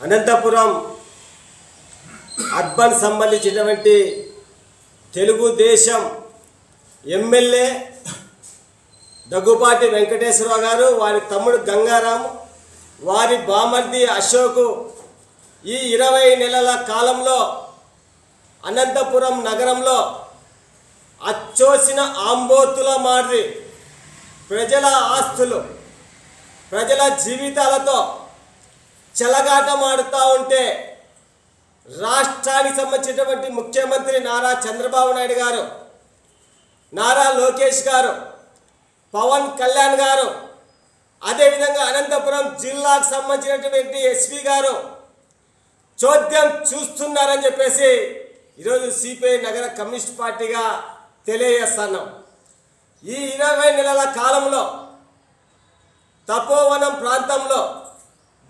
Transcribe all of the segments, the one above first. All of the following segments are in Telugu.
అనంతపురం అర్బన్ సంబంధించినటువంటి తెలుగుదేశం ఎమ్మెల్యే దగ్గుపాటి వెంకటేశ్వరరావు గారు వారి తమ్ముడు గంగారాం వారి బామర్ది అశోకు ఈ ఇరవై నెలల కాలంలో అనంతపురం నగరంలో అచ్చోసిన ఆంబోతుల మాదిరి ప్రజల ఆస్తులు ప్రజల జీవితాలతో చెలగాటమాడుతూ ఉంటే రాష్ట్రానికి సంబంధించినటువంటి ముఖ్యమంత్రి నారా చంద్రబాబు నాయుడు గారు నారా లోకేష్ గారు పవన్ కళ్యాణ్ గారు అదేవిధంగా అనంతపురం జిల్లాకు సంబంధించినటువంటి ఎస్పీ గారు చోద్యం చూస్తున్నారని చెప్పేసి ఈరోజు సిపిఐ నగర కమ్యూనిస్ట్ పార్టీగా తెలియజేస్తున్నాం. ఈ ఇరవై నెలల కాలంలో తపోవనం ప్రాంతంలో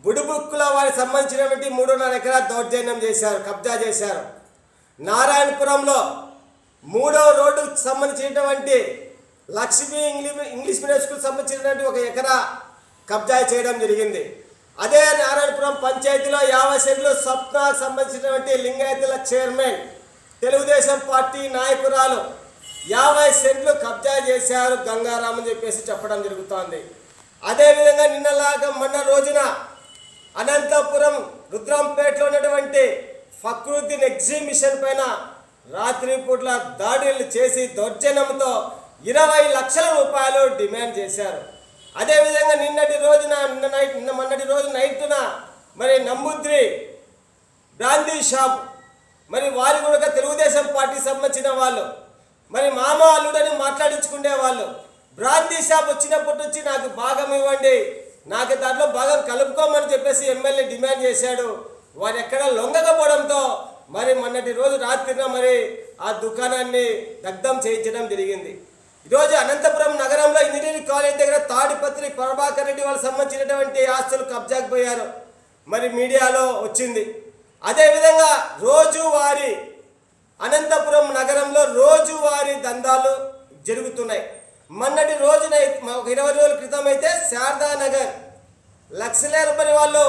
బుడుబుక్కుల వారికి సంబంధించినటువంటి మూడున్నర ఎకరా దౌర్జన్యం చేశారు కబ్జా చేశారు. నారాయణపురంలో మూడో రోడ్డుకు సంబంధించినటువంటి Lakshmi English English medium school సంబంధించినటువంటి ఒక ఎకరా కబ్జా చేయడం జరిగింది. అదే నారాయణపురం పంచాయతీలో యాభై సెంట్లు స్వప్నకు సంబంధించినటువంటి లింగాయతీల చైర్మన్ తెలుగుదేశం పార్టీ నాయకురాలు యాభై సెంట్లు కబ్జా చేశారు గంగారాం అని చెప్పేసి చెప్పడం జరుగుతోంది. అదేవిధంగా నిన్నలాగా మొన్న రోజున అనంతపురం రుద్రంపేటలో ఉన్నటువంటి ఫక్రుద్దీన్ ఎగ్జిబిషన్ పైన రాత్రిపూట్ల దాడులు చేసి దౌర్జన్యంతో ఇరవై లక్షల రూపాయలు డిమాండ్ చేశారు. అదేవిధంగా నిన్నటి రోజున నిన్న నైట్ నిన్న మొన్నటి రోజు నైట్న మరి నమ్ముద్రి బ్రాందీ షాప్ మరి వారి కూడా తెలుగుదేశం పార్టీ సంబంధించిన వాళ్ళు మరి మామ అల్లుడని మాట్లాడించుకునే వాళ్ళు బ్రాందీ షాప్ వచ్చినప్పటి నుంచి నాకు భాగం ఇవ్వండి నాకు దాంట్లో భాగం కలుపుకోమని చెప్పేసి ఎమ్మెల్యే డిమాండ్ చేశాడు. వారు ఎక్కడ లొంగకపోవడంతో మరి మొన్నటి రోజు రాత్రిన మరి ఆ దుకాణాన్ని దగ్ధం చేయించడం జరిగింది. ఈరోజు అనంతపురం నగరంలో ఇంజనీరింగ్ కాలేజ్ దగ్గర తాడిపత్రి ప్రభాకర్ రెడ్డి వాళ్ళకి సంబంధించినటువంటి ఆస్తులు కబ్జాకు పోయారు. మరి మీడియాలో వచ్చింది. అదేవిధంగా రోజువారీ అనంతపురం దందాలు జరుగుతున్నాయి. మొన్నటి రోజున ఒక ఇరవై రోజుల క్రితం అయితే శారదా నగర్ లక్షలేరు పని వాళ్ళు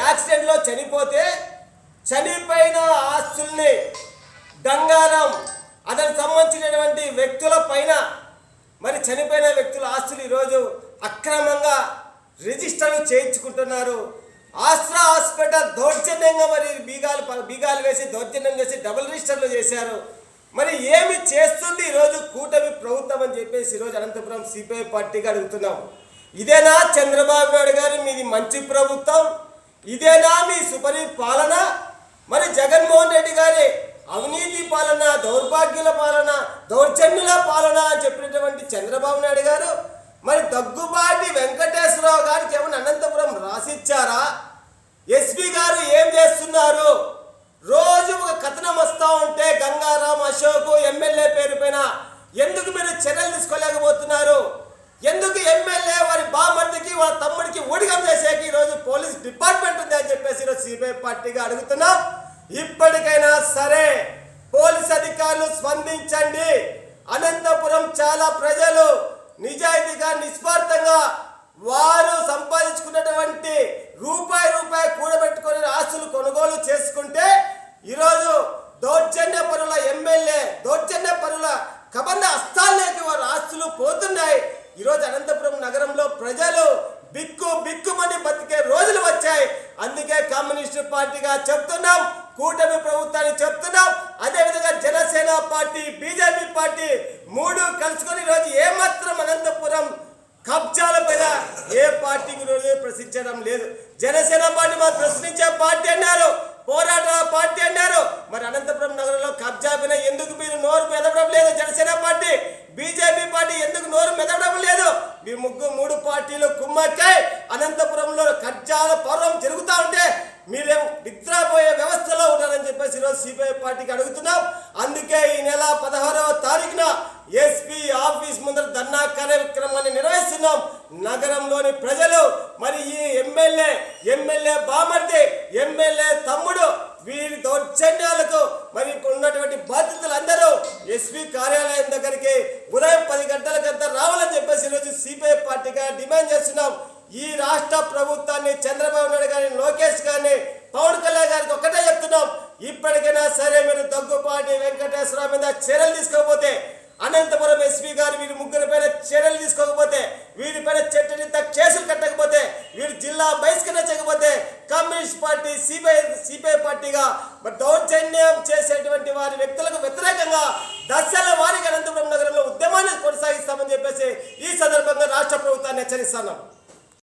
యాక్సిడెంట్లో చనిపోతే చనిపోయిన ఆస్తుల్ని దంగారం అతనికి సంబంధించినటువంటి వ్యక్తుల పైన మరి చనిపోయిన వ్యక్తుల ఆస్తులు ఈరోజు అక్రమంగా రిజిస్టర్లు చేయించుకుంటున్నారు. ఆస్ట్రా హాస్పిటల్ దౌర్జన్యంగా మరి బీగాలు బీగాలు వేసి దౌర్జన్యం చేసి డబుల్ రిజిస్టర్లు చేశారు. మరి ఏమి చేస్తూ చెప్పేసి ఈరోజు అనంతపురం సిపిఐ పార్టీగా అడుగుతున్నాం ఇదేనా చంద్రబాబు నాయుడు గారి మీది మంచి ప్రభుత్వం? ఇదేనా మీ సుపరి పాలన మరి జగన్మోహన్ రెడ్డి గారి అవినీతి పాలన దౌర్భాగ్యుల పాలన దౌర్జన్యుల పాలన అని చెప్పినటువంటి చంద్రబాబు నాయుడు గారు మరి దగ్గుబాటి వెంకటేశ్వరరావు గారికి ఏమైనా అనంతపురం రాసిచ్చారా? ఎస్పీ గారు ఏం చేస్తున్నారు? రోజు ఒక కథనం వస్తూ ఉంటే గంగారాం అశోక్ ఎమ్మెల్యే పేరు పైన ఎందుకు మీరు చర్యలు చేయలేకపోతున్నారు ఎందుకు ఎమ్మెల్యే వారి బామర్దికి వాళ్ళ తమ్ముడికి ఒడిగం చేసేకి ఈరోజు పోలీస్ డిపార్ట్మెంట్ ఉంది అని చెప్పేసి ఈరోజు సిబిఐ పార్టీగా అడుగుతున్నాం? ఇప్పటికైనా సరే పోలీస్ అధికారులు స్పందించండి. అనంతపురం చాలా ప్రజలు నిజాయితీగా నిస్వార్థంగా వారు సంపాదించుకున్నటువంటి రూపాయి రూపాయి కూడబెట్టుకొని ఆస్తులు కొనుగోలు చేసుకుంటే ఈరోజు దౌర్జన్య పరుల ఎమ్మెల్యే దౌర్జన్య పరుల కబంధ హస్తాల్లోకి వారి ఆస్తులు పోతున్నాయి ఈరోజు అనంతపురం నగరంలో ప్రజలు బిక్కు బిక్కుమని బతికే రోజులు వచ్చాయి. అందుకే కమ్యూనిస్టు పార్టీగా చెప్తున్నాం కూటమి ప్రభుత్వాన్ని చెప్తున్నాం. అదేవిధంగా జనసేన పార్టీ బీజేపీ పార్టీ మూడు కలుసుకొని ఈరోజు ఏమాత్రం అనంతపురం కబ్జాల పైన ఏ పార్టీకి ప్రశ్నించడం లేదు. జనసేన పార్టీ మా ప్రశ్నించే పార్టీ అన్నారు పోరాట పార్టీ అన్నారు మరి అనంతపురం నగరంలో కబ్జా పైన ఎందుకు మీరు నోరు మెదపడం లేదు జనసేన పార్టీ బీజేపీ పార్టీ ఎందుకు నోరు మెదపడం ఈ మీ మూడు పార్టీలు కుమ్మక్కై అనంతపురంలో కబ్జాల పర్వం జరుగుతూ ఉంటే మీరేం నిద్రపోయే వ్యవస్థలో ఉన్నారని చెప్పేసి ఈరోజు సిపిఐ పార్టీకి అడుగుతున్నాం. అందుకే ఈ నెల పదహారవ తారీఖున ఎస్పీ ఆఫీస్ ముందర ధర్నా కార్యక్రమాన్ని నిర్వహిస్తున్నాం. నగరంలోని ప్రజలు మరి ఈ ఎమ్మెల్యే ఎమ్మెల్యే బామర్ ఎమ్మెల్యే తమ్ముడు వీరి దౌర్జన్యాలకు మరి ఇప్పుడు ఉన్నటువంటి బాధ్యతలు అందరూ ఎస్పీ కార్యాలయం దగ్గరికి ఉదయం పది గంటలకంతా రావాలని చెప్పేసి ఈరోజు సిపిఐ పార్టీగా డిమాండ్ చేస్తున్నాం. ఈ రాష్ట్ర ప్రభుత్వాన్ని చంద్రబాబు నాయుడు గారిని లోకేష్ గారిని పవన్ కళ్యాణ్ గారికి ఒక్కటే చెప్తున్నాం. ఇప్పటికైనా సరే మీరు దగ్గుపాటి వెంకటేశ్వర మీద చర్యలు తీసుకోకపోతే అనంతపురం ఎస్పీ గారు వీరి ముగ్గురి పైన చర్యలు తీసుకోకపోతే వీరిపైన చట్టరీత కేసులు కట్టకపోతే వీరు జిల్లా బహిష్కరించకపోతే కమ్యూనిస్ట్ పార్టీ సిపిఐ సిపిఐ పార్టీగా దౌర్జన్యం చేసేటువంటి వారి వ్యక్తులకు వ్యతిరేకంగా దశల వారికి అనంతపురం నగరంలో ఉద్యమాన్ని కొనసాగిస్తామని చెప్పేసి ఈ సందర్భంగా రాష్ట్ర ప్రభుత్వాన్ని హెచ్చరిస్తున్నాం